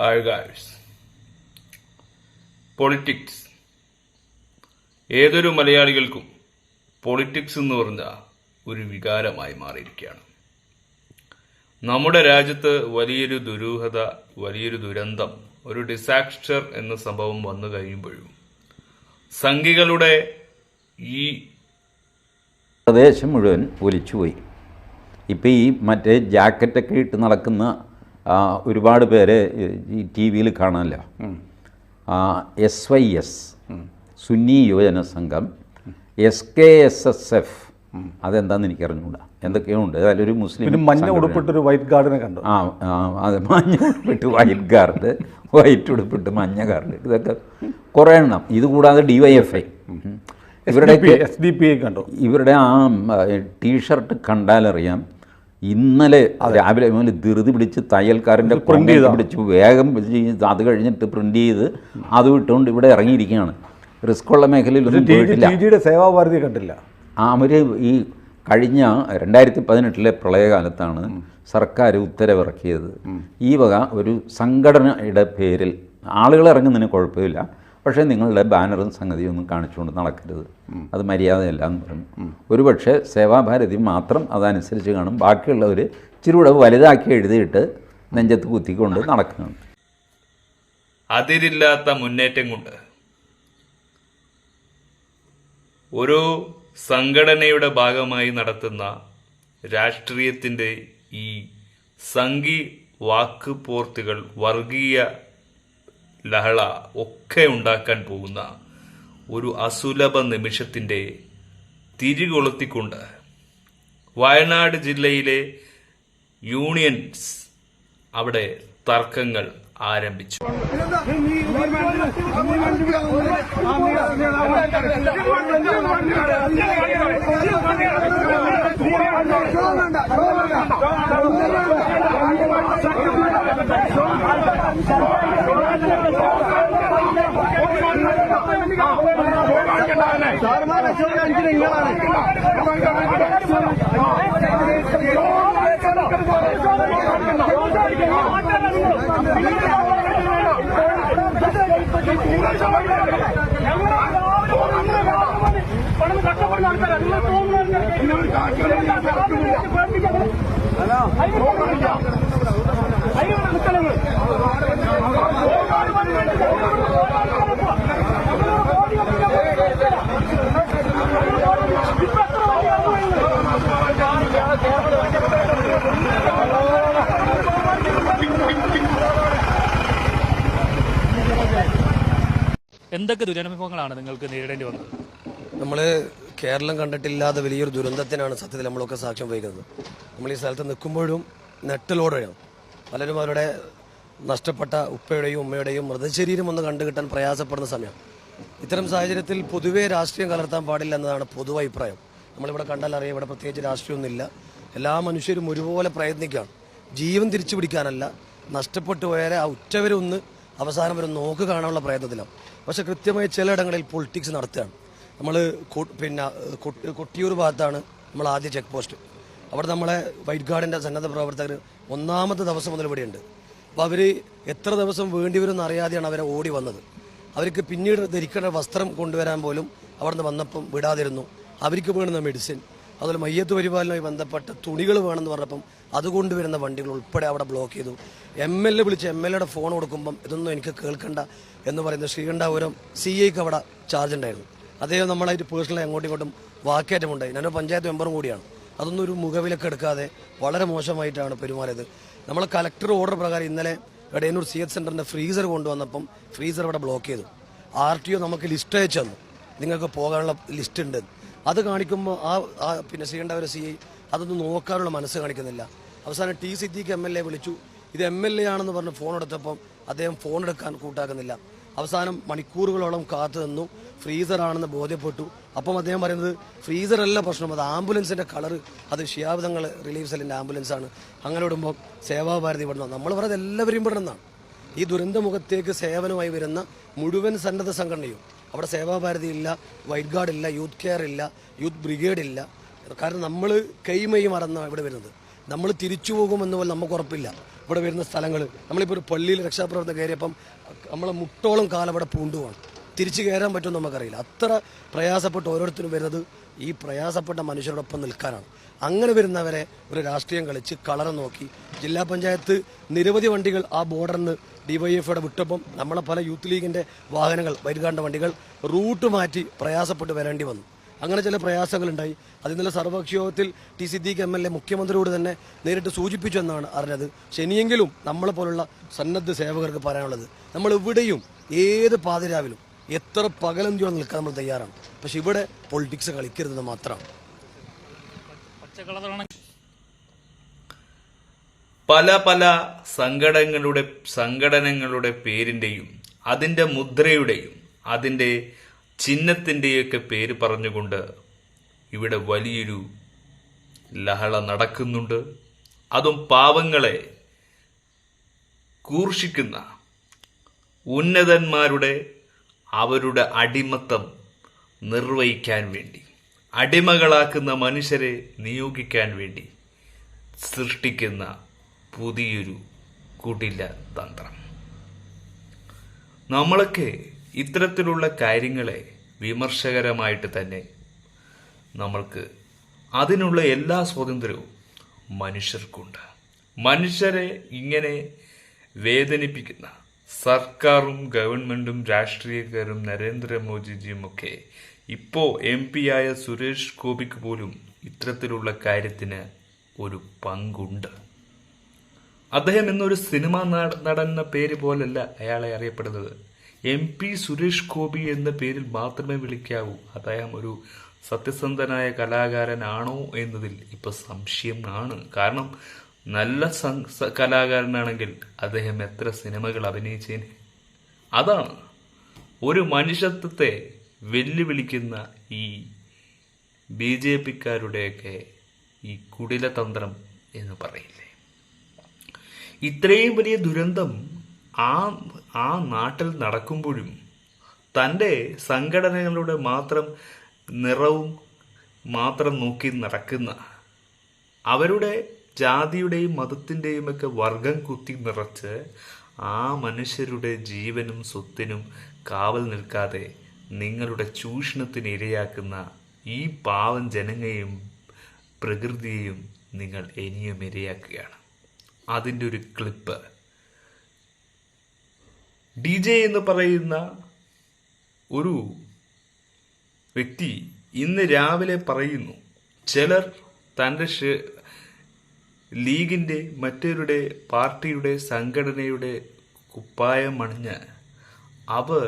Hi guys politics ഏതൊരു മലയാളികൾക്കും politics എന്ന് പറഞ്ഞ ഒരു വികാരമായി മാറിയിരിക്കുകയാണ്. നമ്മുടെ രാജ്യത്ത് വലിയൊരു ദുരൂഹത വലിയൊരു ദുരന്തം ഒരു ഡിസാസ്റ്റർ എന്ന സംഭവം വന്നു കഴിയുമ്പോഴും സംഘികളുടെ ഈ പ്രദേശം മുഴുവൻ ഒലിച്ചുപോയി. ഇപ്പോൾ ഈ മറ്റേ ജാക്കറ്റൊക്കെ ഇട്ട് നടക്കുന്ന ഒരുപാട് പേരെ ഈ ടി വിയിൽ കാണാനില്ല. S Y S Sunni Yuvajana Sangham S K S S F അതെന്താണെന്ന് എനിക്ക് അറിഞ്ഞുകൂടാ എന്തൊക്കെയോ ഉണ്ട് ഒരു മുസ്ലിം മഞ്ഞ ഉടുപ്പിട്ട് ഉടുപ്പിട്ടൊരു വൈറ്റ് ഗാർഡിനെ കണ്ടു? ആ അതെ മഞ്ഞ ഉടുപ്പിട്ട് വൈറ്റ് ഗാർഡ് വൈറ്റ് ഉടുപ്പിട്ട് മഞ്ഞ ഗാർഡ് ഇതൊക്കെ കുറേ എണ്ണം. ഇത് കൂടാതെ ഡി വൈ എഫ് ഐ ഇവരുടെ എസ് ഡി പി ഐ കണ്ടു? ഇവരുടെ ആ ടീഷർട്ട് കണ്ടാലറിയാം. ഇന്നലെ രാവിലെ മുതൽ ധൃതി പിടിച്ച് തയ്യൽക്കാരന്റെ പ്രിന്റ് ചെയ്ത്. പിടിച്ച് വേഗം അത് കഴിഞ്ഞിട്ട് പ്രിന്റ് ചെയ്ത് അത് വിട്ടുകൊണ്ട് ഇവിടെ ഇറങ്ങിയിരിക്കുകയാണ്. റിസ്ക് ഉള്ള മേഖലയിലൊന്നും പോയിട്ടില്ല. സേവാഭാരതി കണ്ടില്ല. ആ അവർ ഈ കഴിഞ്ഞ രണ്ടായിരത്തി പതിനെട്ടിലെ പ്രളയകാലത്താണ് സർക്കാർ ഉത്തരവിറക്കിയത്. ഈ വക ഒരു സംഘടനയുടെ പേരിൽ ആളുകൾ ഇറങ്ങുന്നതിന് കുഴപ്പമില്ല. പക്ഷേ നിങ്ങളുടെ ബാനറും സംഗതിയും ഒന്നും കാണിച്ചുകൊണ്ട് നടക്കരുത്. അത് മര്യാദയല്ല എന്ന് പറഞ്ഞു ഒരുപക്ഷെ സേവാഭാരതി മാത്രം അതനുസരിച്ച് കാണും. ബാക്കിയുള്ളവർ ഇച്ചിരി കൂടെ വലുതാക്കി എഴുതിയിട്ട് നെഞ്ചത്ത് കുത്തിക്കൊണ്ട് നടക്കുന്നു അതിരില്ലാത്ത മുന്നേറ്റം കൊണ്ട് ഓരോ സംഘടനയുടെ ഭാഗമായി നടത്തുന്ന രാഷ്ട്രീയത്തിന്റെ ഈ സംഘി വാക്ക് പോർത്തുകൾ വർഗീയ ലഹള ഒക്കെ ഉണ്ടാക്കാൻ പോകുന്ന ഒരു അസുലഭ നിമിഷത്തിന്റെ തിരികൊളുത്തിക്കൊണ്ട് വയനാട് ജില്ലയിലെ യൂണിയൻസ് അവിടെ തർക്കങ്ങൾ ആരംഭിച്ചു. സാർമാരെ ചോദിക്കാൻ നിങ്ങളാണ് പണം കഷ്ടപ്പെടുന്ന ആൾക്കാരാണ് നിങ്ങൾ തോന്നുന്ന ഹലോ എന്തൊക്കെ ദുരനുഭവങ്ങളാണ് നിങ്ങൾക്ക് നേരിടേണ്ടി വന്നത്? നമ്മൾ കേരളം കണ്ടിട്ടില്ലാത്ത വലിയൊരു ദുരന്തത്തിനാണ് സത്യത്തിൽ നമ്മളൊക്കെ സാക്ഷ്യം വഹിക്കുന്നത്. നമ്മൾ ഈ സ്ഥലത്ത് നിൽക്കുമ്പോഴും നെട്ടലോടെയാണ് പലരും അവരുടെ നഷ്ടപ്പെട്ട ഉപ്പയുടെയും ഉമ്മയുടെയും മൃതശരീരം ഒന്ന് കണ്ടു കിട്ടാൻ പ്രയാസപ്പെടുന്ന സമയം. ഇത്തരം സാഹചര്യത്തിൽ പൊതുവേ രാഷ്ട്രീയം കലർത്താൻ പാടില്ല എന്നതാണ് പൊതു അഭിപ്രായം. നമ്മളിവിടെ കണ്ടാൽ അറിയാം ഇവിടെ പ്രത്യേകിച്ച് രാഷ്ട്രീയമൊന്നുമില്ല. എല്ലാ മനുഷ്യരും ഒരുപോലെ പ്രയത്നിക്കുകയാണ്. ജീവൻ തിരിച്ചു പിടിക്കാനല്ല നഷ്ടപ്പെട്ടു പോയാലേ ആ ഉറ്റവരൊന്ന് അവസാനം ഒരു നോക്ക് കാണാനുള്ള പ്രയത്നത്തിലാണ് പക്ഷെ കൃത്യമായി ചിലയിടങ്ങളിൽ പൊളിറ്റിക്സ് നടത്തുകയാണ്. നമ്മൾ പിന്നെ കൊട്ടിയൂർ ഭാഗത്താണ് നമ്മൾ ആദ്യ ചെക്ക് പോസ്റ്റ്. അവിടെ നമ്മളെ വൈറ്റ് ഗാർഡിന്റെ സന്നദ്ധ പ്രവർത്തകർ ഒന്നാമത്തെ ദിവസം മുതൽ ഇവിടെയുണ്ട്. അപ്പോൾ അവർ എത്ര ദിവസം വേണ്ടി വരുമെന്ന് അറിയാതെയാണ് അവരെ ഓടി വന്നത്. അവർക്ക് പിന്നീട് ധരിക്കേണ്ട വസ്ത്രം കൊണ്ടുവരാൻ പോലും അവിടുന്ന് വന്നപ്പം വിടാതിരുന്നു. അവർക്ക് വേണ്ടുന്ന മെഡിസിൻ അതുപോലെ മയ്യത്ത് പരിപാലനവുമായി ബന്ധപ്പെട്ട തുണികൾ വേണമെന്ന് പറഞ്ഞപ്പം അത് കൊണ്ടുവരുന്ന വണ്ടികൾ ഉൾപ്പെടെ അവിടെ ബ്ലോക്ക് ചെയ്തു. എം എൽ എ വിളിച്ച് എം എൽ എയുടെ ഫോൺ കൊടുക്കുമ്പം ഇതൊന്നും എനിക്ക് കേൾക്കണ്ട എന്ന് പറയുന്ന ശ്രീകണ്ഠാപുരം സി ഐക്ക് അവിടെ ചാർജ് ഉണ്ടായിരുന്നു. അദ്ദേഹം നമ്മളായിട്ട് പേഴ്സണലി അങ്ങോട്ടും ഇങ്ങോട്ടും വാക്കേറ്റമുണ്ടായി ഞാനൊരു പഞ്ചായത്ത് മെമ്പറും കൂടിയാണ്. അതൊന്നും ഒരു മുഖവിലൊക്കെ എടുക്കാതെ വളരെ മോശമായിട്ടാണ് പെരുമാറിയത്. നമ്മൾ കലക്ടർ ഓർഡർ പ്രകാരം ഇന്നലെ എടയന്നൂർ സി എച്ച് സെന്ററിന്റെ ഫ്രീസർ കൊണ്ടുവന്നപ്പം ഫ്രീസർ അവിടെ ബ്ലോക്ക് ചെയ്തു. ആർ ടി ഒ നമുക്ക് ലിസ്റ്റ് അയച്ചു നിങ്ങൾക്ക് പോകാനുള്ള ലിസ്റ്റ് ഉണ്ട്. അത് കാണിക്കുമ്പോൾ ആ പിന്നെ ചെയ്യേണ്ടവരെ സി ഐ അതൊന്നും നോക്കാനുള്ള മനസ്സ് കാണിക്കുന്നില്ല. അവസാനം T Siddique M L A വിളിച്ചു. ഇത് എം എൽ എ ആണെന്ന് പറഞ്ഞ് ഫോൺ എടുത്തപ്പം അദ്ദേഹം ഫോൺ എടുക്കാൻ കൂട്ടാക്കുന്നില്ല. അവസാനം മണിക്കൂറുകളോളം കാത്തു നിന്നു. ഫ്രീസറാണെന്ന് ബോധ്യപ്പെട്ടു. അപ്പം അദ്ദേഹം പറയുന്നത് ഫ്രീസറല്ല പ്രശ്നം. അത് ആംബുലൻസിന്റെ കളർ അത് ഷിയാബ്ദങ്ങൾ റിലീഫ് സെല്ലിന്റെ ആംബുലൻസാണ്. അങ്ങനെ വിടുമ്പോൾ സേവാഭാരതി വിടണം നമ്മൾ പറയുന്നത് എല്ലാവരും വിടണമെന്നാണ്. ഈ ദുരന്തമുഖത്തേക്ക് സേവനമായി വരുന്ന മുഴുവൻ സന്നദ്ധ സംഘടനയും അവിടെ സേവാഭാരതി ഇല്ല വൈറ്റ് ഗാർഡ് ഇല്ല യൂത്ത് കെയർ ഇല്ല യൂത്ത് ബ്രിഗേഡ് ഇല്ല. കാരണം നമ്മൾ കൈമൈ മറന്ന ഇവിടെ വരുന്നത്. നമ്മൾ തിരിച്ചു പോകുമെന്ന് പോലെ നമുക്ക് ഉറപ്പില്ല. ഇവിടെ വരുന്ന സ്ഥലങ്ങൾ നമ്മളിപ്പോൾ ഒരു പള്ളിയിൽ രക്ഷാപ്രവർത്തനം കയറിയപ്പം നമ്മളെ മുട്ടോളം കാലം അവിടെ പൂണ്ടുപോകണം തിരിച്ചു കയറാൻ പറ്റുമെന്ന് നമുക്കറിയില്ല. അത്ര പ്രയാസപ്പെട്ട് ഓരോരുത്തരും വരുന്നത് ഈ പ്രയാസപ്പെട്ട മനുഷ്യരോടൊപ്പം നിൽക്കാനാണ്. അങ്ങനെ വരുന്നവരെ ഒരു രാഷ്ട്രീയം കളിച്ച് കളറ് നോക്കി ജില്ലാ പഞ്ചായത്ത് നിരവധി വണ്ടികൾ ആ ബോർഡറിന് ഡിവൈഎഫ്ഐയുടെ വിട്ടപ്പം നമ്മളെ പല യൂത്ത് ലീഗിന്റെ വാഹനങ്ങൾ വൈകാണ്ട വണ്ടികൾ റൂട്ട് മാറ്റി പ്രയാസപ്പെട്ട് വരേണ്ടി വന്നു. അങ്ങനെ ചില പ്രയാസങ്ങളുണ്ടായി. അത് ഇന്നലെ സർവകക്ഷി T Siddique M L A മുഖ്യമന്ത്രിയോട് തന്നെ നേരിട്ട് സൂചിപ്പിച്ചു എന്നാണ് അറിഞ്ഞത്. ശനിയെങ്കിലും നമ്മളെ പോലുള്ള സന്നദ്ധ സേവകർക്ക് പറയാനുള്ളത് നമ്മൾ ഇവിടെയും ഏത് പാതിരാവിലും എത്ര പകലന്തിയോടെ നിൽക്കാൻ നമ്മൾ തയ്യാറാണ്. പക്ഷെ ഇവിടെ പൊളിറ്റിക്സ് കളിക്കരുതെന്ന് മാത്രമാണ് പല പല സംഘടനകളുടെ സംഘടനകളുടെ പേരിന്റെയും അതിന്റെ മുദ്രയുടെയും അതിന്റെ ചിഹ്നത്തിന്റെയൊക്കെ പേര് പറഞ്ഞുകൊണ്ട് ഇവിടെ വലിയൊരു ലഹള നടക്കുന്നുണ്ട്. അതും പാവങ്ങളെ കൂർഷിക്കുന്ന ഉന്നതന്മാരുടെ അവരുടെ അടിമത്തം നിർവഹിക്കാൻ വേണ്ടി അടിമകളാക്കുന്ന മനുഷ്യരെ നിയോഗിക്കാൻ വേണ്ടി സൃഷ്ടിക്കുന്ന പുതിയൊരു കുടില തന്ത്രം. നമ്മളൊക്കെ ഇത്തരത്തിലുള്ള കാര്യങ്ങളെ വിമർശകരമായിട്ട് തന്നെ നമ്മൾക്ക് അതിനുള്ള എല്ലാ സ്വാതന്ത്ര്യവും മനുഷ്യർക്കുണ്ട്. മനുഷ്യരെ ഇങ്ങനെ വേദനിപ്പിക്കുന്ന സർക്കാരും ഗവൺമെന്റും രാഷ്ട്രീയക്കാരും നരേന്ദ്രമോദിജിയും ഒക്കെ ഇപ്പോൾ എം ആയ സുരേഷ് ഗോപിക്ക് പോലും ഇത്തരത്തിലുള്ള കാര്യത്തിന് ഒരു പങ്കുണ്ട്. അദ്ദേഹം എന്നൊരു സിനിമ നടൻ എന്ന പേര് പോലല്ല അയാളെ അറിയപ്പെടുന്നത്. എം പി സുരേഷ് ഗോപി എന്ന പേരിൽ മാത്രമേ വിളിക്കാവൂ. അദ്ദേഹം ഒരു സത്യസന്ധനായ കലാകാരനാണോ എന്നതിൽ ഇപ്പൊ സംശയമാണ്. കാരണം നല്ല കലാകാരനാണെങ്കിൽ അദ്ദേഹം എത്ര സിനിമകൾ അഭിനയിച്ചേനെ. അതാണ് ഒരു മനുഷ്യത്വത്തെ വെല്ലുവിളിക്കുന്ന ഈ ബി ജെ പിക്കാരുടെയൊക്കെ ഈ കുടിലതന്ത്രം എന്ന് പറയില്ലേ. ഇത്രയും വലിയ ദുരന്തം ആ ആ നാട്ടിൽ നടക്കുമ്പോഴും തന്റെ സംഘടനകളുടെ മാത്രം നിറവും മാത്രം നോക്കി നടക്കുന്ന അവരുടെ ജാതിയുടെയും മതത്തിന്റെയും ഒക്കെ വർഗം കുത്തി നിറച്ച് ആ മനുഷ്യരുടെ ജീവനും സ്വത്തിനും കാവൽ നിൽക്കാതെ നിങ്ങളുടെ ചൂഷണത്തിന് ഇരയാക്കുന്ന ഈ പാവം ജനങ്ങളെയും പ്രകൃതിയെയും നിങ്ങൾ ഇനിയും ഇരയാക്കുകയാണ്. അതിന്റെ ഒരു ക്ലിപ്പ്. ഡി ജെ എന്ന് പറയുന്ന ഒരു വ്യക്തി ഇന്ന് രാവിലെ പറയുന്നു ചിലർ തന്റെ ലീഗിന്റെ മറ്റൊരുടെ പാർട്ടിയുടെ സംഘടനയുടെ കുപ്പായം അണിഞ്ഞ് അവർ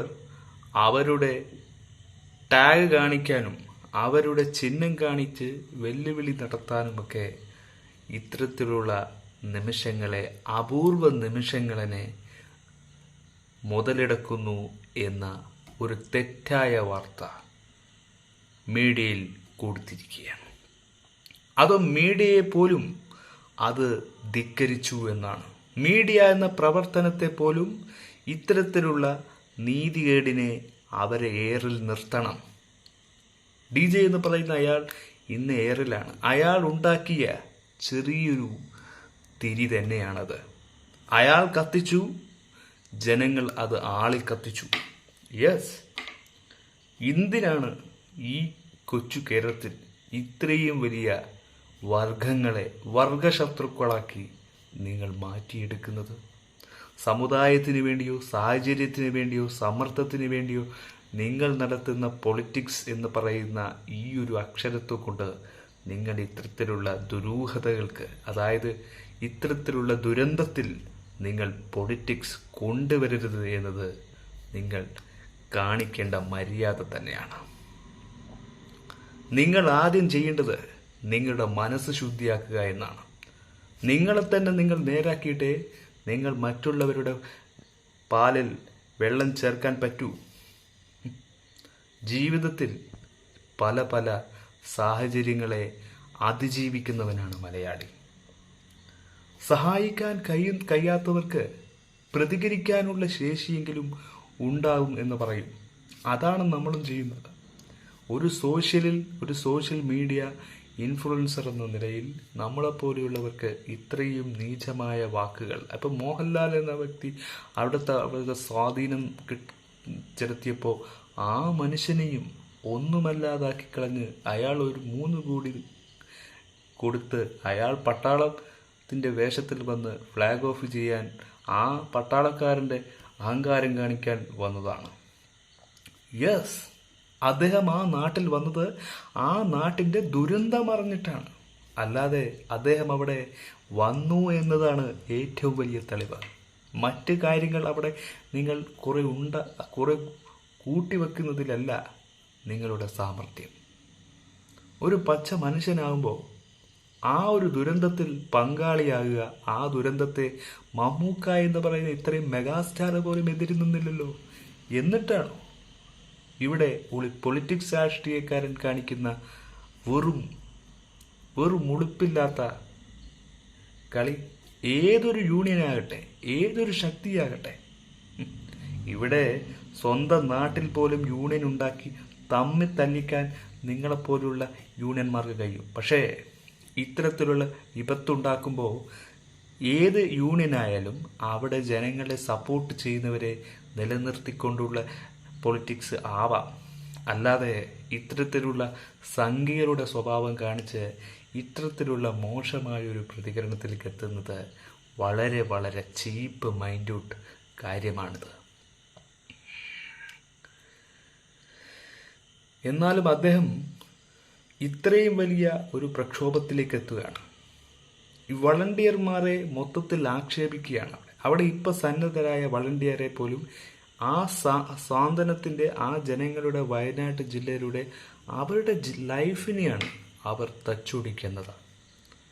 അവരുടെ ടാഗ് കാണിക്കാനും അവരുടെ ചിഹ്നം കാണിച്ച് വെല്ലുവിളി നടത്താനുമൊക്കെ ഇത്തരത്തിലുള്ള നിമിഷങ്ങളെ അപൂർവ നിമിഷങ്ങളെ മുതലെടുക്കുന്നു എന്ന ഒരു തെറ്റായ വാർത്ത മീഡിയയിൽ കൊടുത്തിരിക്കുകയാണ്. അത് മീഡിയയെ പോലും അത് ധിക്കരിച്ചു എന്നാണ്. മീഡിയ എന്ന പ്രവർത്തനത്തെ പോലും ഇത്തരത്തിലുള്ള നീതികേടിനെ അവരെ ഏറിൽ നിർത്തണം. ഡി ജെ എന്ന് പറയുന്ന അയാൾ ഇന്ന് ഏറിലാണ് അയാൾ ഉണ്ടാക്കിയ ചെറിയൊരു തിരി തന്നെയാണത്. അയാൾ കത്തിച്ചു ജനങ്ങൾ അത് ആളിൽ കത്തിച്ചു. യെസ് എന്തിനാണ് ഈ കൊച്ചു കേരളത്തിൽ ഇത്രയും വലിയ വർഗങ്ങളെ വർഗശത്രുക്കളാക്കി നിങ്ങൾ മാറ്റിയെടുക്കുന്നത്? സമുദായത്തിന് വേണ്ടിയോ സാഹചര്യത്തിന് വേണ്ടിയോ സമ്മർദ്ദത്തിന് വേണ്ടിയോ നിങ്ങൾ നടത്തുന്ന പൊളിറ്റിക്സ് എന്ന് പറയുന്ന ഈ ഒരു അക്ഷരത്വം കൊണ്ട് നിങ്ങൾ ഇത്തരത്തിലുള്ള ദുരൂഹതകൾക്ക് അതായത് ഇത്തരത്തിലുള്ള ദുരന്തത്തിൽ നിങ്ങൾ പൊളിറ്റിക്സ് കൊണ്ടുവരരുത് എന്നത് നിങ്ങൾ കാണിക്കേണ്ട മര്യാദ തന്നെയാണ്. നിങ്ങൾ ആദ്യം ചെയ്യേണ്ടത് നിങ്ങളുടെ മനസ്സ് ശുദ്ധിയാക്കുക എന്നാണ്. നിങ്ങളെ തന്നെ നിങ്ങൾ നേരാക്കിയിട്ടേ നിങ്ങൾ മറ്റുള്ളവരുടെ പാലിൽ വെള്ളം ചേർക്കാൻ പറ്റൂ. ജീവിതത്തിൽ പല പല സാഹചര്യങ്ങളെ അതിജീവിക്കുന്നവനാണ് മലയാളി. സഹായിക്കാൻ കഴിയും കഴിയാത്തവർക്ക് പ്രതികരിക്കാനുള്ള ശേഷിയെങ്കിലും ഉണ്ടാകും എന്ന് പറയും. അതാണ് നമ്മളും ചെയ്യുന്നത്. ഒരു സോഷ്യലിൽ ഒരു സോഷ്യൽ മീഡിയ ഇൻഫ്ലുവൻസർ എന്ന നിലയിൽ നമ്മളെപ്പോലെയുള്ളവർക്ക് ഇത്രയും നീചമായ വാക്കുകൾ. അപ്പം മോഹൻലാൽ എന്ന വ്യക്തി അവിടുത്തെ അവരുടെ സ്വാധീനം ചെലുത്തിയപ്പോൾ ആ മനുഷ്യനെയും ഒന്നുമല്ലാതാക്കി കളഞ്ഞ് അയാൾ ഒരു മൂന്ന് കോടി കൊടുത്ത് അയാൾ പട്ടാളത്തിന്റെ വേഷത്തിൽ വന്ന് ഫ്ലാഗ് ഓഫ് ചെയ്യാൻ ആ പട്ടാളക്കാരന്റെ അഹങ്കാരം കാണിക്കാൻ വന്നതാണ്. യെസ് അദ്ദേഹം ആ നാട്ടിൽ വന്നത് ആ നാട്ടിന്റെ ദുരന്തം അറിഞ്ഞിട്ടാണ്. അല്ലാതെ അദ്ദേഹം അവിടെ വന്നു എന്നതാണ് ഏറ്റവും വലിയ തെളിവ്. മറ്റ് കാര്യങ്ങൾ അവിടെ നിങ്ങൾ കുറേ ഉണ്ട കുറേ കൂട്ടിവെക്കുന്നതിലല്ല നിങ്ങളുടെ സാമർഥ്യം. ഒരു പച്ച മനുഷ്യനാകുമ്പോൾ ആ ഒരു ദുരന്തത്തിൽ പങ്കാളിയാകുക ആ ദുരന്തത്തെ മമ്മൂക്ക എന്ന് പറയുന്ന ഇത്രയും മെഗാസ്റ്റാർ പോലും എതിരി നിന്നില്ലല്ലോ. എന്നിട്ടാണോ ഇവിടെ പൊളിറ്റിക്സ് രാഷ്ട്രീയക്കാരൻ കാണിക്കുന്ന വെറും വെറും മുളുപ്പില്ലാത്ത കളി? ഏതൊരു യൂണിയനാകട്ടെ ഏതൊരു ശക്തിയാകട്ടെ. ഇവിടെ സ്വന്തം നാട്ടിൽ പോലും യൂണിയൻ ഉണ്ടാക്കി തമ്മിൽ തല്ലിക്കാൻ നിങ്ങളെപ്പോലുള്ള യൂണിയന്മാർക്ക് കഴിയും. പക്ഷേ ഇത്തരത്തിലുള്ള വിപത്തുണ്ടാക്കുമ്പോൾ ഏത് യൂണിയനായാലും അവിടെ ജനങ്ങളെ സപ്പോർട്ട് ചെയ്യുന്നവരെ നിലനിർത്തിക്കൊണ്ടുള്ള പൊളിറ്റിക്സ് ആവാം. അല്ലാതെ ഇത്തരത്തിലുള്ള സംഘീയരുടെ സ്വഭാവം കാണിച്ച് ഇത്തരത്തിലുള്ള മോശമായ ഒരു പ്രതികരണത്തിലേക്ക് എത്തുന്നത് വളരെ വളരെ ചീപ്പ് മൈൻഡ്യൂട്ട് കാര്യമാണിത്. എന്നാലും അദ്ദേഹം ഇത്രയും വലിയ ഒരു പ്രക്ഷോഭത്തിലേക്ക് എത്തുകയാണ്. ഈ വളണ്ടിയർമാരെ മൊത്തത്തിൽ ആക്ഷേപിക്കുകയാണ് അവിടെ. അവിടെ സന്നദ്ധരായ വളണ്ടിയറെ പോലും ആ സാ- സാന്ത്വനത്തിന്റെ ആ ജനങ്ങളുടെ വയനാട് ജില്ലയിലൂടെ അവരുടെ ലൈഫിനെയാണ് അവർ തച്ചുടിക്കുന്നത്.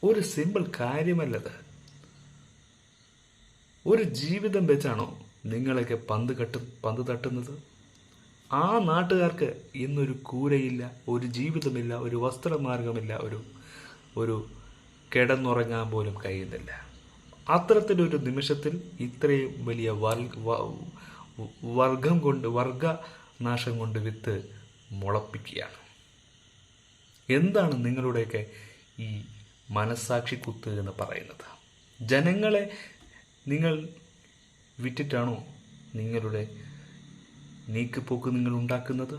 ഒരു സിമ്പിൾ കാര്യമല്ലത്. ഒരു ജീവിതം വെച്ചാണോ നിങ്ങളൊക്കെ പന്ത് കെട്ട് പന്ത് തട്ടുന്നത്? ആ നാട്ടുകാർക്ക് ഇന്നൊരു കൂരയില്ല ഒരു ജീവിതമില്ല ഒരു വസ്ത്രമാർഗമില്ല ഒരു ഒരു കിടന്നുറങ്ങാൻ പോലും കഴിയുന്നില്ല. അത്തരത്തിലൊരു നിമിഷത്തിൽ ഇത്രയും വലിയ വർഗ കൊണ്ട് വർഗ നാശം കൊണ്ട് വിത്ത് മുളപ്പിക്കുകയാണ്. എന്താണ് നിങ്ങളുടെയൊക്കെ ഈ മനസാക്ഷി കുത്ത് എന്ന് പറയുന്നത്? ജനങ്ങളെ നിങ്ങൾ വിറ്റിട്ടാണോ നിങ്ങളുടെ നീക്കുപോക്ക് നിങ്ങൾ ഉണ്ടാക്കുന്നത്.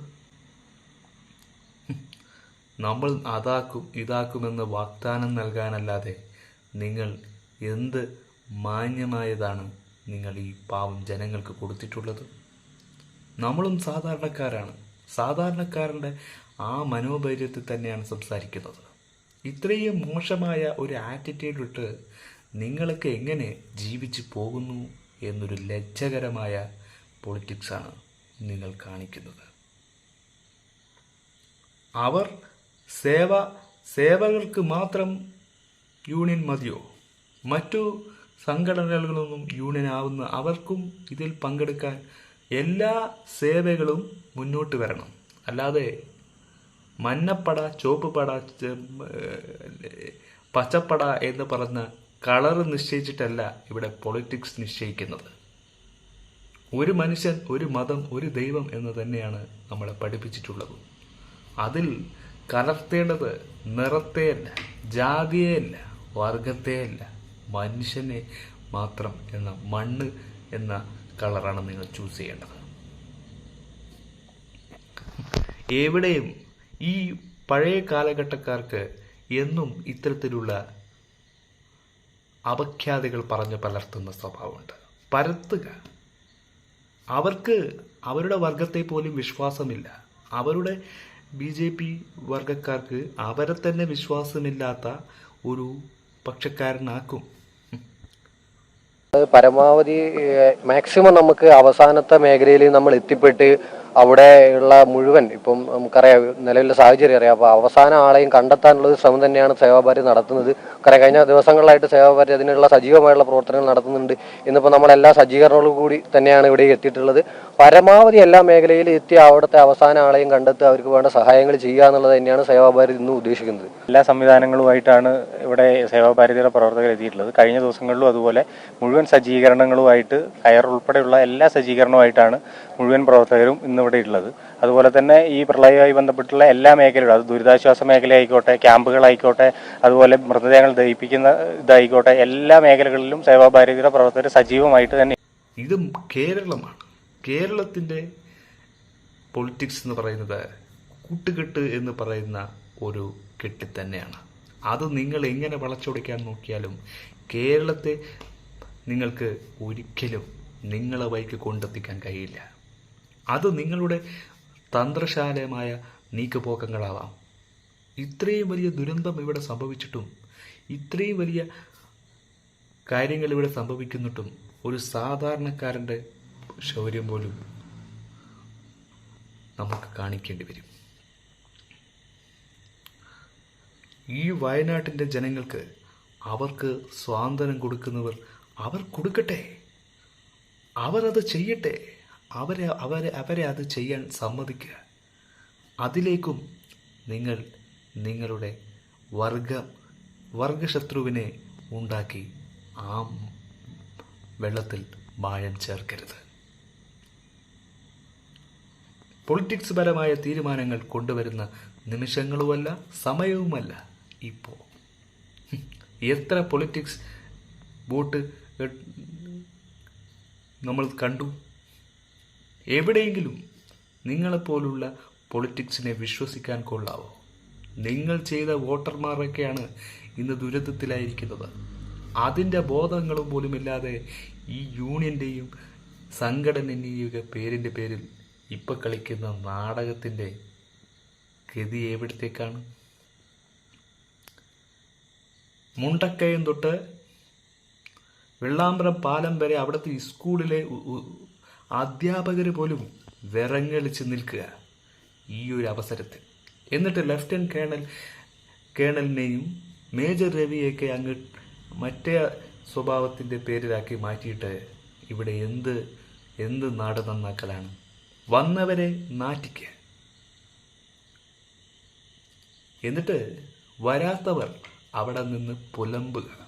നമ്മൾ അതാക്കും ഇതാക്കുമെന്ന് വാഗ്ദാനം നൽകാനല്ലാതെ നിങ്ങൾ എന്ത് മാന്യമായതാണ് നിങ്ങൾ ഈ പാവം ജനങ്ങൾക്ക് കൊടുത്തിട്ടുള്ളത്? നമ്മളും സാധാരണക്കാരാണ്. സാധാരണക്കാരന്റെ ആ മനോധൈര്യത്തിൽ തന്നെയാണ് സംസാരിക്കുന്നത്. ഇത്രയും മോശമായ ഒരു ആറ്റിറ്റ്യൂഡിട്ട് നിങ്ങളൊക്കെ എങ്ങനെ ജീവിച്ചു പോകുന്നു എന്നൊരു ലജ്ജകരമായ പൊളിറ്റിക്സാണ് നിങ്ങൾ കാണിക്കുന്നത്. അവർ സേവ സേവകർക്ക് മാത്രം യൂണിയൻ മതിയോ? മറ്റു സംഘടനകളൊന്നും യൂണിയൻ ആവുന്ന അവർക്കും ഇതിൽ പങ്കെടുക്കാൻ എല്ലാ സേവകളും മുന്നോട്ട് വരണം. അല്ലാതെ മഞ്ഞപ്പട ചുവപ്പ് പട പച്ചപ്പട എന്ന് പറഞ്ഞ കളർ നിശ്ചയിച്ചിട്ടല്ല ഇവിടെ പൊളിറ്റിക്സ് നിശ്ചയിക്കുന്നത്. ഒരു മനുഷ്യൻ ഒരു മതം ഒരു ദൈവം എന്ന് തന്നെയാണ് നമ്മളെ പഠിപ്പിച്ചിട്ടുള്ളത്. അതിൽ കലർത്തേണ്ടത് നിറത്തെയല്ല ജാതിയെയല്ല വർഗത്തെയല്ല മനുഷ്യനെ മാത്രം എന്ന മണ്ണ് എന്ന കളറാണ് നിങ്ങൾ ചൂസ് ചെയ്യേണ്ടത്. എവിടെയും ഈ പഴയ കാലഘട്ടക്കാർക്ക് എന്നും ഇത്തരത്തിലുള്ള അപഖ്യാതികൾ പറഞ്ഞു പലർത്തുന്ന സ്വഭാവമുണ്ട്. പരത്തുക. അവർക്ക് അവരുടെ വർഗത്തെ പോലും വിശ്വാസമില്ല. അവരുടെ ബി ജെ പി വർഗക്കാർക്ക് അവരെ തന്നെ വിശ്വാസമില്ലാത്ത ഒരു പക്ഷക്കാരനാക്കും. പരമാവധി മാക്സിമം നമുക്ക് അവസാനത്തെ മേഖലയിൽ നമ്മൾ എത്തിപ്പെട്ട് അവിടെ ഉള്ള മുഴുവൻ ഇപ്പം നമുക്കറിയാം നിലവിലെ സാഹചര്യം അറിയാം. അപ്പോൾ അവസാന ആളെയും കണ്ടെത്താനുള്ള ശ്രമം തന്നെയാണ് സേവാഭാരതി നടത്തുന്നത്. കാരണം കഴിഞ്ഞ ദിവസങ്ങളിലായിട്ട് സേവാഭാരതി അതിനുള്ള സജീവമായുള്ള പ്രവർത്തനങ്ങൾ നടത്തുന്നുണ്ട്. ഇന്നിപ്പോൾ നമ്മളെല്ലാ സജ്ജീകരണങ്ങളും കൂടി തന്നെയാണ് ഇവിടെ എത്തിയിട്ടുള്ളത്. പരമാവധി എല്ലാ മേഖലയിലും എത്തി അവിടുത്തെ അവസാന ആളെയും കണ്ടെത്തി അവർക്ക് വേണ്ട സഹായങ്ങൾ ചെയ്യുക എന്നുള്ളത് തന്നെയാണ് സേവാഭാരതി ഇന്ന് ഉദ്ദേശിക്കുന്നത്. എല്ലാ സംവിധാനങ്ങളുമായിട്ടാണ് ഇവിടെ സേവാഭാരതിയുടെ പ്രവർത്തകർ എത്തിയിട്ടുള്ളത്. കഴിഞ്ഞ ദിവസങ്ങളിലും അതുപോലെ മുഴുവൻ സജ്ജീകരണങ്ങളുമായിട്ട് കയർ ഉൾപ്പെടെയുള്ള എല്ലാ സജ്ജീകരണവുമായിട്ടാണ് മുഴുവൻ പ്രവർത്തകരും ഇന്ന് ഇവിടെ ഉള്ളത് അതുപോലെ തന്നെ ഈ പ്രളയവുമായി ബന്ധപ്പെട്ടുള്ള എല്ലാ മേഖലകളും അത് ദുരിതാശ്വാസ മേഖല ആയിക്കോട്ടെ ക്യാമ്പുകളായിക്കോട്ടെ അതുപോലെ മൃതദേഹങ്ങൾ ദഹിപ്പിക്കുന്ന ഇതായിക്കോട്ടെ എല്ലാ മേഖലകളിലും സേവാഭാരതിയുടെ പ്രവർത്തകർ സജീവമായിട്ട് തന്നെ ഇത് കേരളമാണ്. കേരളത്തിന്റെ പൊളിറ്റിക്സ് എന്ന് പറയുന്നത് കൂട്ടുകെട്ട് എന്ന് പറയുന്ന ഒരു കെട്ടി തന്നെയാണ്. അത് നിങ്ങൾ എങ്ങനെ വളച്ചൊടിക്കാൻ നോക്കിയാലും കേരളത്തെ നിങ്ങൾക്ക് ഒരിക്കലും നിങ്ങളെ വഴിക്ക് കൊണ്ടെത്തിക്കാൻ കഴിയില്ല. അത് നിങ്ങളുടെ തന്ത്രശാലമായ നീക്കുപോക്കങ്ങളാവാം ഇത്രയും വലിയ ദുരന്തം ഇവിടെ സംഭവിച്ചിട്ടും ഇത്രയും വലിയ കാര്യങ്ങൾ ഇവിടെ സംഭവിക്കുന്നിട്ടും ഒരു സാധാരണക്കാരന്റെ ശൗര്യം പോലും നമുക്ക് കാണിക്കേണ്ടി വരും. ഈ വയനാട്ടിന്റെ ജനങ്ങൾക്ക് അവർക്ക് സ്വാതന്ത്ര്യം കൊടുക്കുന്നവർ അവർ കൊടുക്കട്ടെ. അവരത് ചെയ്യട്ടെ. അവരെ അവരെ അവരെ അത് ചെയ്യാൻ സമ്മതിക്കുക. അതിലേക്കും നിങ്ങൾ നിങ്ങളുടെ വർഗ വർഗശത്രുവിനെ ഉണ്ടാക്കി ആ വെള്ളത്തിൽ മായം ചേർക്കരുത്. പൊളിറ്റിക്സ് പരമായ തീരുമാനങ്ങൾ കൊണ്ടുവരുന്ന നിമിഷങ്ങളുമല്ല സമയവുമല്ല ഇപ്പോൾ എത്ര പൊളിറ്റിക്സ് വോട്ട് നമ്മൾ കണ്ടു? എവിടെയെങ്കിലും നിങ്ങളെപ്പോലുള്ള പൊളിറ്റിക്സിനെ വിശ്വസിക്കാൻ കൊള്ളാവോ? നിങ്ങൾ ചെയ്ത വോട്ടർമാരൊക്കെയാണ് ഇന്ന് ദുരിതത്തിലായിരിക്കുന്നത്. അതിന്റെ ബോധങ്ങളും പോലുമില്ലാതെ ഈ യൂണിയന്റെയും സംഘടനയുടെയും പേരിന്റെ പേരിൽ ഇപ്പം കളിക്കുന്ന നാടകത്തിന്റെ ഗതി എവിടത്തേക്കാണ്? മുണ്ടക്കയം തൊട്ട് വെള്ളാമ്പ്രം പാലം വരെ അവിടുത്തെ സ്കൂളിലെ അധ്യാപകർ പോലും വിറങ്ങലിച്ച് നിൽക്കുക ഈ ഒരു അവസരത്തിൽ. എന്നിട്ട് ലെഫ്റ്റനന്റ് കേണൽ കേണലിനെയും മേജർ രവിയൊക്കെ അങ്ങ് മറ്റേ സ്വഭാവത്തിന്റെ പേരിലാക്കി മാറ്റിയിട്ട് ഇവിടെ എന്ത് എന്ത് നാട് നന്നാക്കലാണ് വന്നവരെ നാറ്റിക്കുക. എന്നിട്ട് വരാത്തവർ അവിടെ നിന്ന് പുലമ്പുക.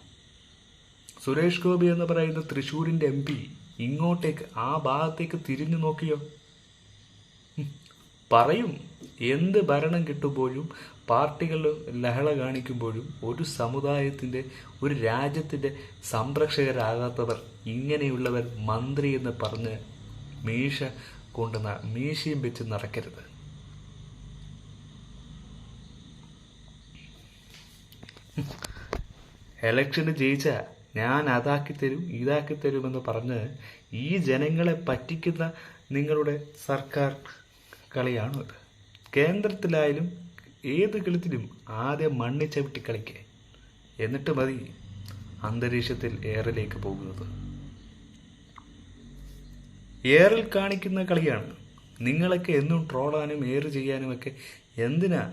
സുരേഷ് ഗോപി എന്ന് പറയുന്ന തൃശ്ശൂരിന്റെ എം പി ഇങ്ങോട്ടേക്ക് ആ ഭാഗത്തേക്ക് തിരിഞ്ഞു നോക്കിയോ? പറയും എന്ത് ഭരണം കിട്ടുമ്പോഴും പാർട്ടികൾ ലഹള കാണിക്കുമ്പോഴും ഒരു സമുദായത്തിന്റെ ഒരു രാജ്യത്തിന്റെ സംരക്ഷകരാകാത്തവർ ഇങ്ങനെയുള്ളവർ മന്ത്രി എന്ന് പറഞ്ഞ് മീശ കൊണ്ട് മീശയും വെച്ച് നടക്കരുത്. എലക്ഷന് ജയിച്ച ഞാൻ അതാക്കി തരും ഇതാക്കി തരുമെന്ന് പറഞ്ഞ് ഈ ജനങ്ങളെ പറ്റിക്കുന്ന നിങ്ങളുടെ സർക്കാർ കളിയാണോ ഇത്? കേന്ദ്രത്തിലായാലും ഏത് കളത്തിലും ആദ്യം മണ്ണി ചവിട്ടി കളിക്കുക എന്നിട്ട് മതി അന്തരീക്ഷത്തിൽ എയറിലേക്ക് പോകുന്നത്. എയറിൽ കാണിക്കുന്ന കളിയാണ്. നിങ്ങളൊക്കെ എന്നും ട്രോളാനും എയർ ചെയ്യാനുമൊക്കെ എന്തിനാ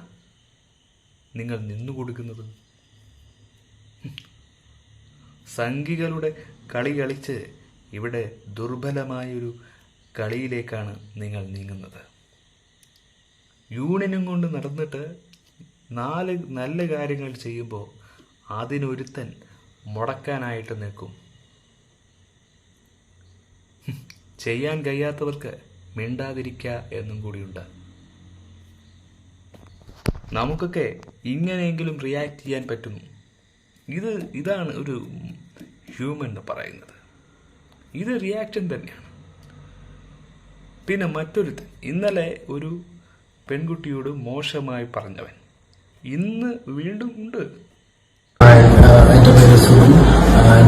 നിങ്ങൾ നിന്നു കൊടുക്കുന്നത് സംഘികളുടെ കളി കളിച്ച് ഇവിടെ ദുർബലമായൊരു കളിയിലേക്കാണ് നിങ്ങൾ നീങ്ങുന്നത്. യൂണിയനും കൊണ്ട് നടന്നിട്ട് നാല് നല്ല കാര്യങ്ങൾ ചെയ്യുമ്പോൾ അതിനൊരുത്തൻ മുടക്കാനായിട്ട് നിൽക്കും. ചെയ്യാൻ കഴിയാത്തവർക്ക് മിണ്ടാതിരിക്കുക എന്നും കൂടിയുണ്ട്. നമുക്കൊക്കെ ഇങ്ങനെയെങ്കിലും റിയാക്ട് ചെയ്യാൻ പറ്റുന്നു ഇത് ഇതാണ് ഒരു ഹ്യൂമൻ എന്ന് പറയുന്നത്. ഇത് റിയാക്ഷൻ തന്നെയാണ്. പിന്നെ മറ്റൊരു ഇന്നലെ ഒരു പെൺകുട്ടിയോട് മോശമായി പറഞ്ഞവൻ. ഇന്ന് വീണ്ടും ഉണ്ട്. എന്റെ പേര് സുബിൻ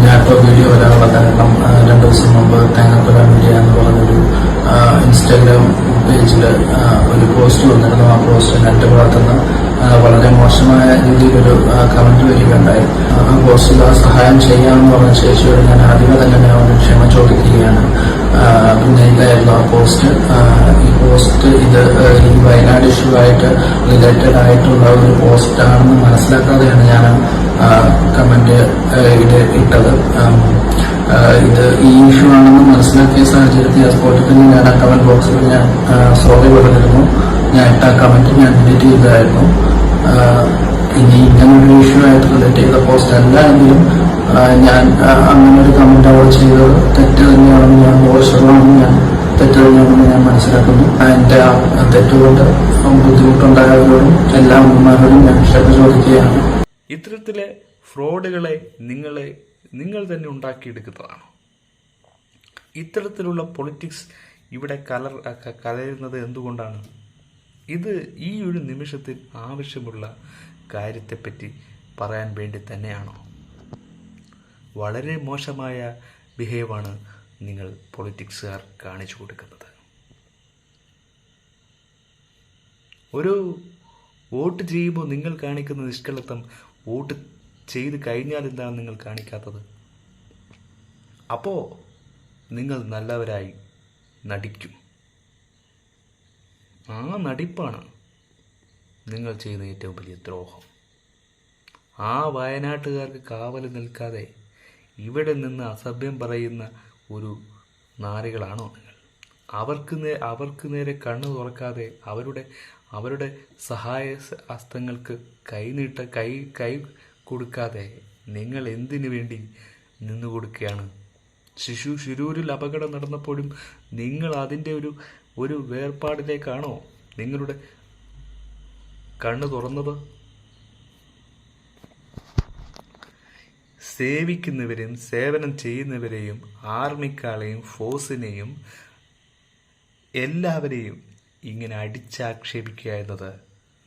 ഞാനിപ്പോൾ വീഡിയോ വരാനുള്ള കാരണം രണ്ട് ദിവസം മുമ്പ് തേങ്ങപ്പുര മീഡിയ എന്ന് പറഞ്ഞൊരു ഇൻസ്റ്റാഗ്രാം പേജിൽ ഒരു പോസ്റ്റ് വന്നിരുന്നു. ആ പോസ്റ്റ് എന്റെ ഭാഗത്തുനിന്ന് വളരെ മോശമായ രീതിയിലൊരു കമന്റ് വരികയുണ്ടായി. ആ പോസ്റ്റിൽ ആ സഹായം ചെയ്യാമെന്ന് പറഞ്ഞ ശേഷിയോട് ഞാൻ ആദ്യമേ തന്നെ ഞാൻ ഒരു ക്ഷമ ചോദിക്കുകയാണ്. പിന്നെ ഇതായിരുന്നു ആ പോസ്റ്റ് ഈ പോസ്റ്റ് ഇത് ഈ വയനാട് ഇഷ്യൂ ആയിട്ട് റിലേറ്റഡ് ആയിട്ടുള്ള ഒരു പോസ്റ്റ് ആണെന്ന് മനസ്സിലാക്കാതെയാണ് ഞാൻ കമന്റ് ഇത് ഇട്ടത്. ഇത് ഈ ഇഷ്യൂ ആണെന്ന് മനസ്സിലാക്കിയ സാഹചര്യത്തിൽ ഞാൻ ആ കമന്റ് ബോക്സിൽ ഞാൻ സോറി പറഞ്ഞിരുന്നു ഞാൻ ഇട്ട കമന്റ് ഞാൻ ഡിലീറ്റ് ചെയ്തതായിരുന്നു. ഇനി ഇങ്ങനൊരു ഇഷ്യൂ ആയിട്ട് റിലേറ്റ് ചെയ്ത പോസ്റ്റ് അല്ല എങ്കിലും ഞാൻ അങ്ങനെ ഒരു കമന്റ് അവിടെ ചെയ്തത് തെറ്റ് തന്നെയാണെന്ന് ഞാൻ മോശമാണെന്ന് ഞാൻ തെറ്റ് തന്നെയാണെന്ന് ഞാൻ മനസ്സിലാക്കുന്നു. എന്റെ ആ തെറ്റുകൊണ്ട് ബുദ്ധിമുട്ടുണ്ടായവരോടും എല്ലാ അമ്മമാരോടും ഞാൻ ക്ഷമ ചോദിക്കുകയാണ് ഇത്തരത്തിലെ ഫ്രോഡുകളെ നിങ്ങളെ നിങ്ങൾ തന്നെ ഉണ്ടാക്കിയെടുക്കുന്നതാണ്. ഇത്തരത്തിലുള്ള പൊളിറ്റിക്സ് ഇവിടെ കലർ കലയുന്നത് എന്തുകൊണ്ടാണ്? ഇത് ഈ ഒരു നിമിഷത്തിൽ ആവശ്യമുള്ള കാര്യത്തെപ്പറ്റി പറയാൻ വേണ്ടി തന്നെയാണോ? വളരെ മോശമായ ബിഹേവാണ് നിങ്ങൾ പൊളിറ്റിക്സുകാർ കാണിച്ചു കൊടുക്കുന്നത്. ഒരു വോട്ട് ചെയ്യുമ്പോൾ നിങ്ങൾ കാണിക്കുന്ന നിഷ്കളത്വം വോട്ട് ചെയ്ത് കഴിഞ്ഞാൽ എന്താണ് നിങ്ങൾ കാണിക്കാത്തത്? അപ്പോൾ നിങ്ങൾ നല്ലവരായി നടിക്കും. ആ നടിപ്പാണ്. നിങ്ങൾ ചെയ്യുന്ന ഏറ്റവും വലിയ ദ്രോഹം. ആ വയനാട്ടുകാർക്ക് കാവൽ നിൽക്കാതെ ഇവിടെ നിന്ന് അസഭ്യം പറയുന്ന ഒരു നാരികളാണോ നിങ്ങൾ? അവർക്ക് നേ അവർക്ക് നേരെ കണ്ണു തുറക്കാതെ അവരുടെ അവരുടെ സഹായ അസ്ത്രങ്ങൾക്ക് കൈനീട്ട കൈ കൈ കൊടുക്കാതെ നിങ്ങൾ എന്തിനു വേണ്ടി നിന്നു കൊടുക്കുകയാണ് ശിശു ശിരൂരിൽ അപകടം നടന്നപ്പോഴും നിങ്ങൾ അതിന്റെ ഒരു ഒരു വേർപാടിലേക്കാണോ നിങ്ങളുടെ കണ്ണു തുറന്നത്? സേവിക്കുന്നവരെയും സേവനം ചെയ്യുന്നവരെയും ആർമിക്കാളെയും ഫോഴ്സിനെയും എല്ലാവരെയും ഇങ്ങനെ അടിച്ചാക്ഷേപിക്കുക എന്നത്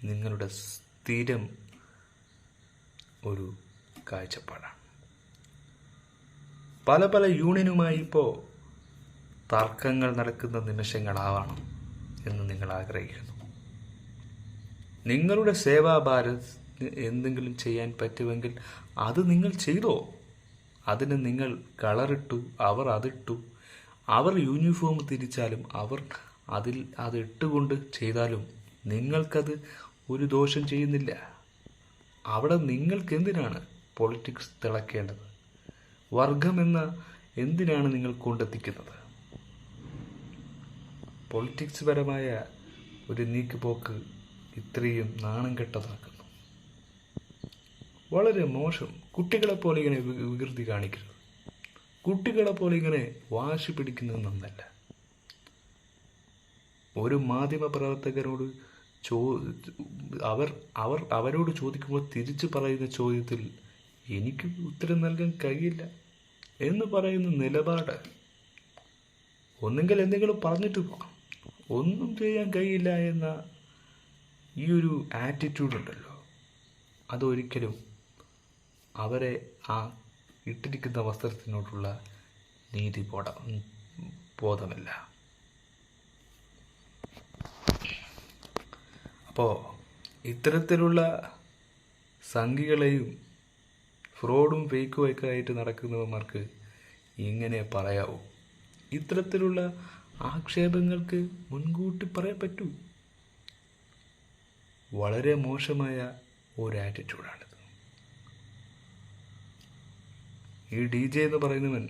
നിങ്ങളുടെ സ്ഥിരം ഒരു കാഴ്ചപ്പാടാണ്. പല പല യൂണിയനുമായി ഇപ്പോൾ തർക്കങ്ങൾ നടക്കുന്ന നിമിഷങ്ങളാവണം എന്ന് നിങ്ങൾ ആഗ്രഹിക്കുന്നു. നിങ്ങളുടെ സേവാ ഭാരത് എന്തെങ്കിലും ചെയ്യാൻ പറ്റുമെങ്കിൽ അത് നിങ്ങൾ ചെയ്തോ? അതിന് നിങ്ങൾ കളറിട്ടു അവർ അതിട്ടു. അവർ യൂണിഫോം തിരിച്ചാലും അവർ അതിൽ അത് ഇട്ടുകൊണ്ട് ചെയ്താലും നിങ്ങൾക്കത് ഒരു ദോഷം ചെയ്യുന്നില്ല. അവിടെ നിങ്ങൾക്ക് എന്തിനാണ് പൊളിറ്റിക്സ് തിളക്കേണ്ടത്? വർഗമെന്ന എന്തിനാണ് നിങ്ങൾ കൊണ്ടെത്തിക്കുന്നത്? പൊളിറ്റിക്സ് പരമായ ഒരു നീക്കുപോക്ക് ഇത്രയും നാണം കെട്ടതാക്കുന്നു. വളരെ മോശം. കുട്ടികളെപ്പോലെ ഇങ്ങനെ വികൃതി കാണിക്കരുത്. കുട്ടികളെപ്പോലെ ഇങ്ങനെ വാശി പിടിക്കുന്നത് നന്നല്ല. ഒരു മാധ്യമ പ്രവർത്തകരോട് ചോ അവർ അവർ അവരോട് ചോദിക്കുമ്പോൾ തിരിച്ചു പറയുന്ന ചോദ്യത്തിൽ എനിക്ക് ഉത്തരം നൽകാൻ കഴിയില്ല എന്ന് പറയുന്ന നിലപാട്. ഒന്നെങ്കിൽ എന്തെങ്കിലും പറഞ്ഞിട്ട് പോകാം. ഒന്നും ചെയ്യാൻ കഴിയില്ല എന്ന ഈ ഒരു ആറ്റിറ്റ്യൂഡ് ഉണ്ടല്ലോ. അതൊരിക്കലും അവരെ ആ ഇട്ടിരിക്കുന്ന വസ്ത്രത്തിനോടുള്ള നീതി ബോധ ബോധമല്ല. അപ്പോൾ ഇത്തരത്തിലുള്ള സംഘികളെയും ഫ്രോഡും ഫേക്കും ഒക്കെ ആയിട്ട് നടക്കുന്നവന്മാർക്ക് ഇങ്ങനെ പറയാവൂ? ഇത്തരത്തിലുള്ള ആക്ഷേപങ്ങൾക്ക് മുൻകൂട്ടി പറയാൻ പറ്റൂ. വളരെ മോശമായ ഒരു ആറ്റിറ്റ്യൂഡാണിത് ഈ ഡി ജെ എന്ന് പറയുന്നവൻ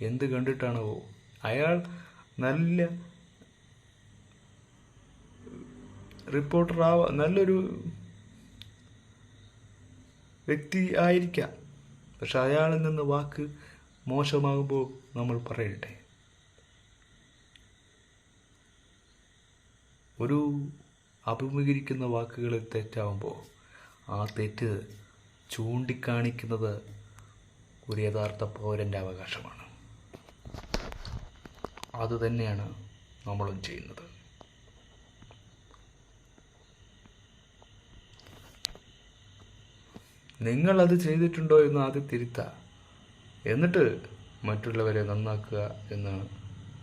എന്ത് കണ്ടിട്ടാണോ അയാൾ നല്ല റിപ്പോർട്ടർ ആവാ നല്ലൊരു വ്യക്തി ആയിരിക്കാം. പക്ഷെ അയാളിൽ നിന്ന് വാക്ക് മോശമാകുമ്പോൾ നമ്മൾ പറയട്ടെ? ഒരു അഭിമുഖീകരിക്കുന്ന വാക്കുകൾ തെറ്റാവുമ്പോൾ ആ തെറ്റ് ചൂണ്ടിക്കാണിക്കുന്നത് ഒരു യഥാർത്ഥ പൗരന്റെ അവകാശമാണ്. അതുതന്നെയാണ് നമ്മളും ചെയ്യുന്നത്. നിങ്ങൾ അത് ചെയ്തിട്ടുണ്ടോ എന്ന് ആദ്യം തിരുത്തുക എന്നിട്ട് മറ്റുള്ളവരെ നന്നാക്കുക എന്നാണ്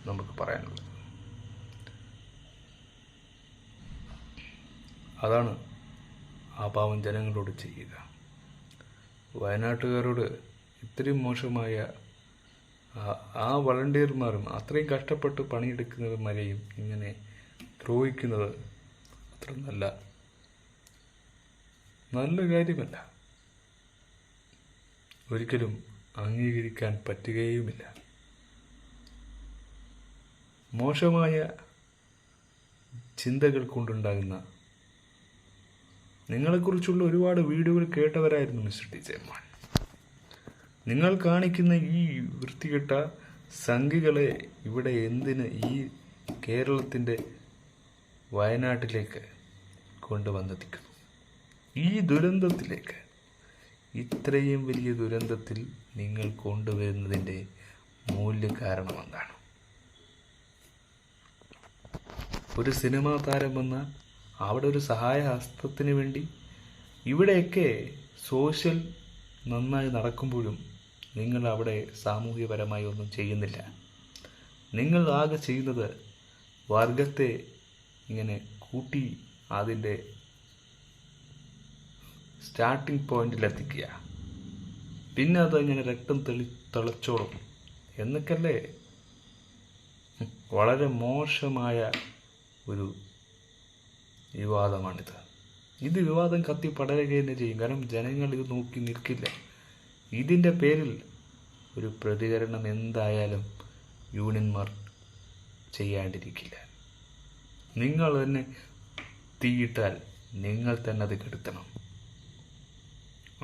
നമുക്ക് പറയാനുള്ളത്. അതാണ് ആ പാവം ജനങ്ങളോട് ചെയ്യുക. വയനാട്ടുകാരോട് ഇത്രയും മോശമായ ആ- വളണ്ടിയർമാരും അത്രയും കഷ്ടപ്പെട്ട് പണിയെടുക്കുന്നവന്മാരെയും ഇങ്ങനെ ദ്രോഹിക്കുന്നത് അത്ര നല്ല നല്ല കാര്യമല്ല. ഒരിക്കലും അംഗീകരിക്കാൻ പറ്റുകയുമില്ല. മോശമായ ചിന്തകൾ കൊണ്ടുണ്ടാകുന്ന നിങ്ങളെക്കുറിച്ചുള്ള ഒരുപാട് വീഡിയോകൾ കേട്ടവരായിരുന്നു മിസ്റ്റർ ടി ജയമാൻ നിങ്ങൾ കാണിക്കുന്ന ഈ വൃത്തികെട്ട സംഘികളെ ഇവിടെ എന്തിന് ഈ കേരളത്തിന്റെ വയനാട്ടിലേക്ക് കൊണ്ടുവന്നെത്തിക്കുന്നു? ഈ ദുരന്തത്തിലേക്ക് ഇത്രയും വലിയ ദുരന്തത്തിൽ നിങ്ങൾ കൊണ്ടുവരുന്നതിന്റെ മൂല്യ കാരണം എന്താണ്? ഒരു സിനിമാ താരം വന്ന അവിടെ ഒരു സഹായ ഹസ്തത്തിന് വേണ്ടി ഇവിടെയൊക്കെ സോഷ്യൽ നന്നായി നടക്കുമ്പോഴും നിങ്ങൾ അവിടെ സാമൂഹ്യപരമായി ഒന്നും ചെയ്യുന്നില്ല. നിങ്ങൾ ആകെ ചെയ്യുന്നത് വർഗത്തെ ഇങ്ങനെ കൂട്ടി അതിന്റെ സ്റ്റാർട്ടിംഗ് പോയിന്റിലെത്തിക്കുക പിന്നെ അത് ഇങ്ങനെ രക്തം തെളി തിളച്ചോളും. എന്നൊക്കെയല്ലേ? വളരെ മോശമായ ഒരു വിവാദമാണിത്. ഇത് വിവാദം കത്തി പടരുക തന്നെ ചെയ്യും. കാരണം ജനങ്ങൾ ഇത് നോക്കി നിൽക്കില്ല. ഇതിന്റെ പേരിൽ ഒരു പ്രതികരണം എന്തായാലും യൂണിയന്മാർ ചെയ്യാണ്ടിരിക്കില്ല. നിങ്ങൾ തന്നെ തീയിട്ടാൽ നിങ്ങൾ തന്നെ അത് കെടുത്തണം.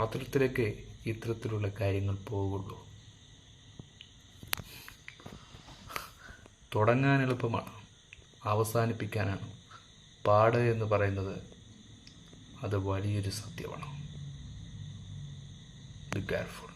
അത്തരത്തിലൊക്കെ ഇത്തരത്തിലുള്ള കാര്യങ്ങൾ പോകുള്ളൂ. തുടങ്ങാൻ എളുപ്പമാണ്. അവസാനിപ്പിക്കാനാണ്. പാട് എന്ന് പറയുന്നത് അത് വലിയൊരു സത്യമാണ്. കെയർഫുൾ